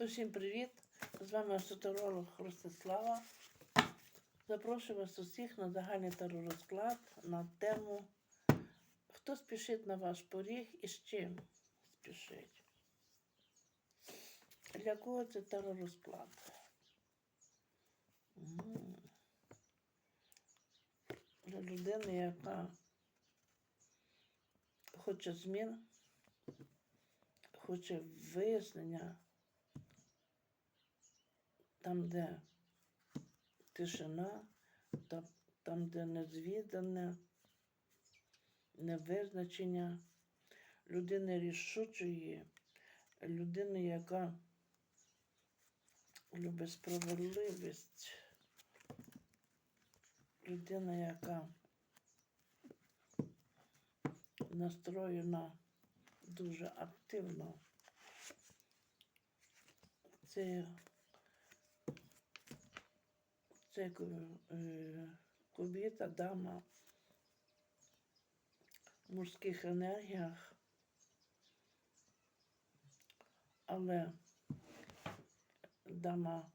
Усім привіт! З вами асотеролог Ростислава. Запрошую вас усіх на загальний теророзклад на тему Хто спішить на ваш поріг і з чим спішить? Для кого це теророзклад? М. Для людини, яка хоче змін, хоче вияснення там, де тишина, там, де незвідане, невизначення, людини рішучої, людини, яка любить справедливість, людина, яка настроєна дуже активно. Це це кобіта, дама в мужських енергіях, але дама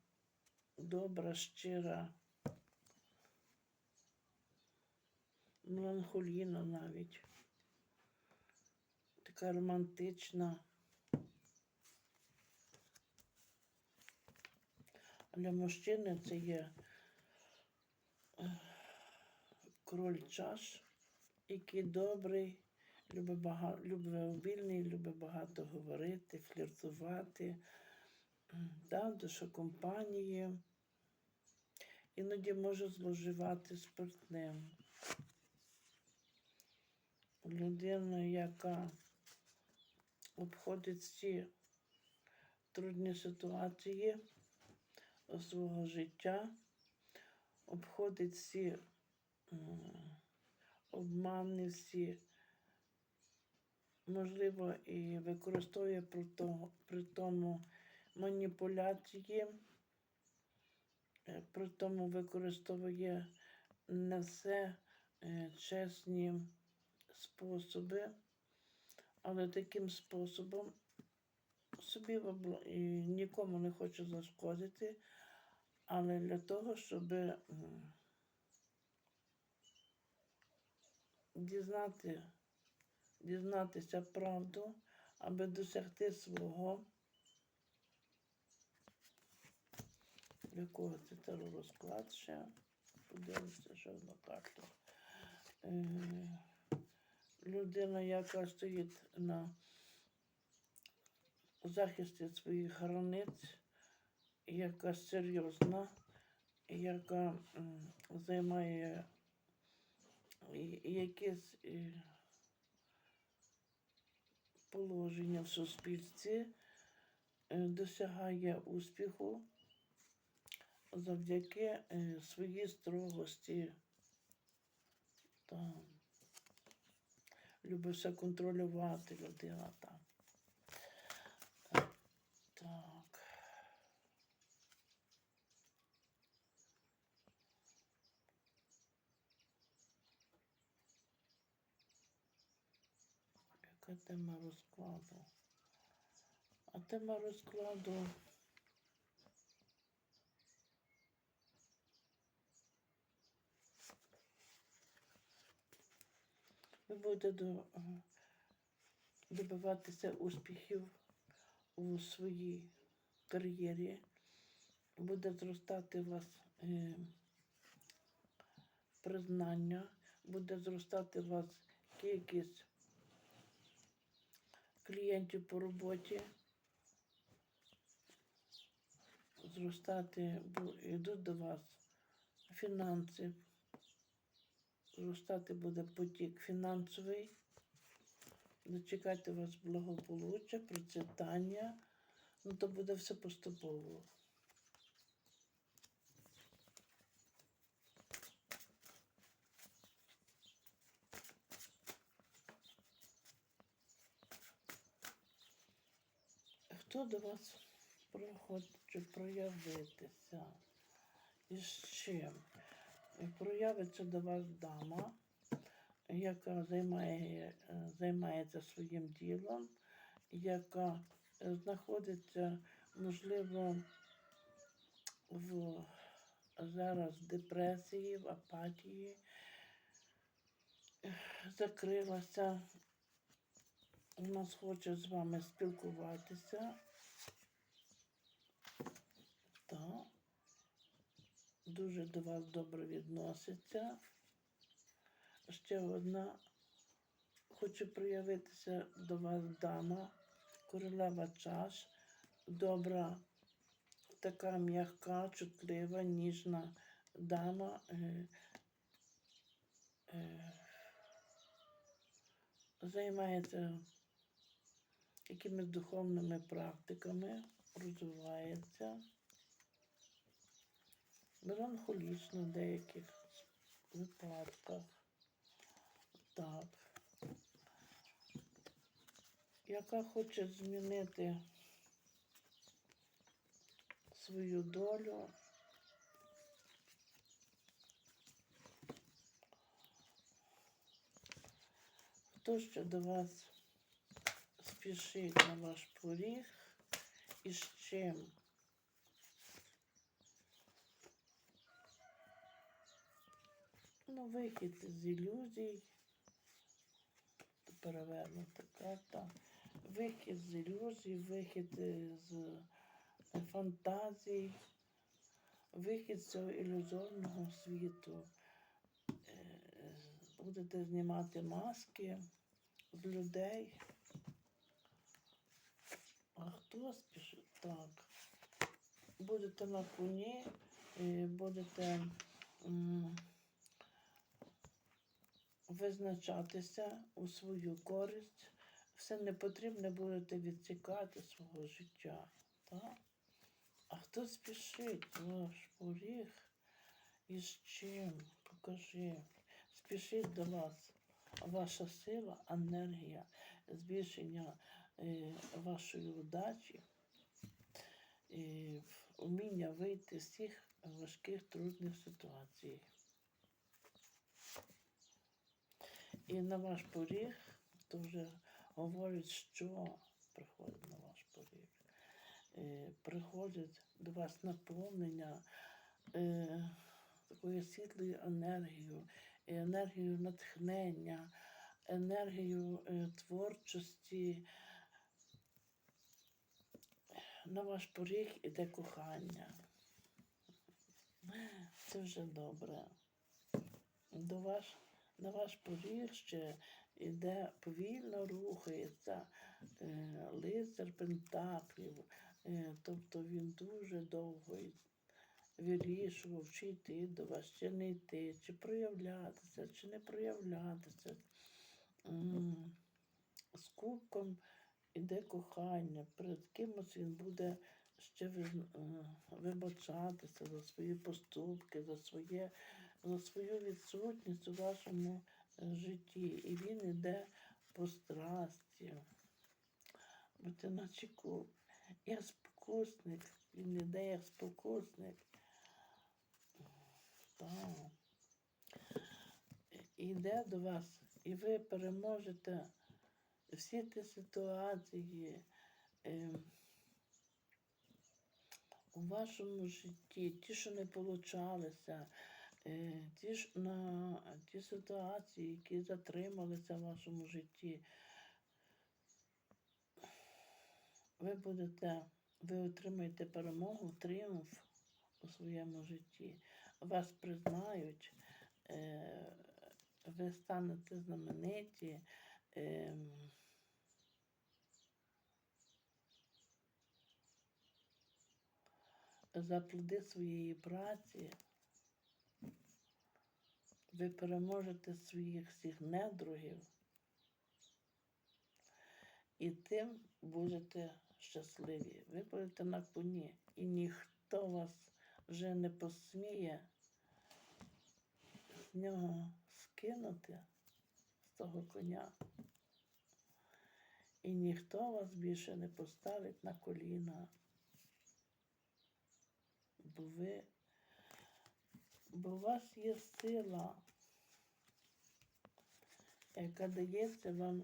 добра, щира, меланхолійна навіть, така романтична. Для мужчини це є е, король чаш, який добрий, любить багато, любить вільний, любить багато говорити, фліртувати, да, душа компанії. Іноді може зловживати спиртним. Людина, яка обходить всі трудні ситуації свого життя, обходить всі м, можливо, і використовує при тому, маніпуляції, е, при тому використовує не все е, чесні способи, але таким способом собі нікому не хоче зашкодити, але для того, щоб м, дізнати, дізнатися правду, аби досягти свого. Якого це теророзклад ще? Подивимося, що на карту. Е, людина, яка стоїть на захисті своїх границь, яка серйозна, яка займає якесь е, положення в суспільстві, е, досягає успіху завдяки е, своїй строгості. Та, контролювати людина там. Так. Яка тема розкладу? А тема розкладу. Ви будете до, добиватися успіхів у своїй кар'єрі, буде зростати у вас е, признання, буде зростати у вас кількість клієнтів по роботі, зростати, йдуть до вас фінанси, зростати буде потік фінансовий. Дочекати вас благополуччя, процвітання, ну то буде все поступово. Хто до вас хоче проявитися? І з чим? Проявиться до вас дама, яка займає, займається своїм ділом, яка знаходиться можливо, в зараз в депресії, в апатії закрилася. Нас хоче з вами спілкуватися. Так. Дуже до вас добре відноситься. Ще одна хоче проявитися до вас дама, королева чаш, добра, така м'яка, чутлива, ніжна дама. Е, е, займається якимись духовними практиками, розвивається. Меланхолічно деяких випадках. Так. Яка хоче змінити свою долю. Хто ще до вас спішить на ваш поріг і з чим? Ну, вихід з ілюзій. Перевернута карта. Вихід з ілюзій, вихід е, з е, фантазій, вихід з цього ілюзорного світу. Е, Будете знімати маски з людей. Хто спішить? Так. Будете на коні, будете м, визначатися у свою користь. Все непотрібне будете відсікати свого життя. Так? А хто спішить ваш поріг і з чим? Покажи. Спішить до вас ваша сила, енергія, збільшення е, вашої удачі, і вміння вийти з цих важких трудних ситуацій. І на ваш поріг то вже говорять, що приходить на ваш поріг. Е, приходить до вас наповнення е, такою світлою енергією, енергією натхнення, енергією е, творчості. На ваш поріг іде кохання. Це вже добре. До ваш, на ваш поріг ще іде повільно рухається е, лицар Пентаклів. Е, тобто він дуже довго вирішував, чи йти до вас, чи не йти, чи проявлятися, чи не проявлятися. З кубком іде кохання. Перед кимось він буде ще е, вибачатися за свої поступки, за, своє, за свою відсутність у вашому е, житті. І він іде по страсті. Будьте на чеку. Я спокусник, він іде як спокусник. Так. Іде до вас, і ви переможете всі ті ситуації е, у вашому житті, ті, що не получалися, е, ті, на, ті ситуації, які затрималися в вашому житті. Ви будете, ви отримаєте перемогу, тріумф у своєму житті. Вас признають, е, ви станете знамениті. ем, за плоди своєї праці ви переможете своїх всіх недругів і тим будете щасливі. Ви будете на коні, і ніхто вас вже не посміє з нього скинути з того коня. І ніхто вас більше не поставить на коліна. Бо ви, бо у вас є сила, яка дається вам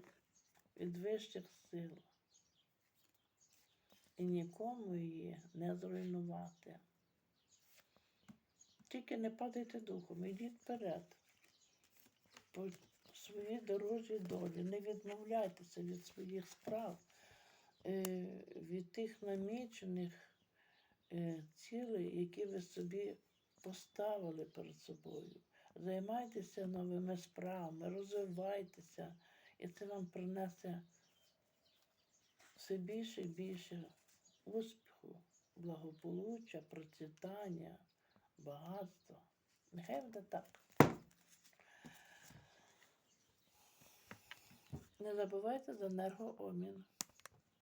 від вищих сил. і нікому її не зруйнувати. Тільки не падайте духом, ідіть вперед. По своїй дорозі долі. Не відмовляйтеся від своїх справ, е, від тих намічених цілей, які ви собі поставили перед собою. Займайтеся новими справами, розвивайтеся, і це вам принесе все більше і більше успіху, благополуччя, процвітання, багатства. Нехай буде так. Не забувайте за енергообмін.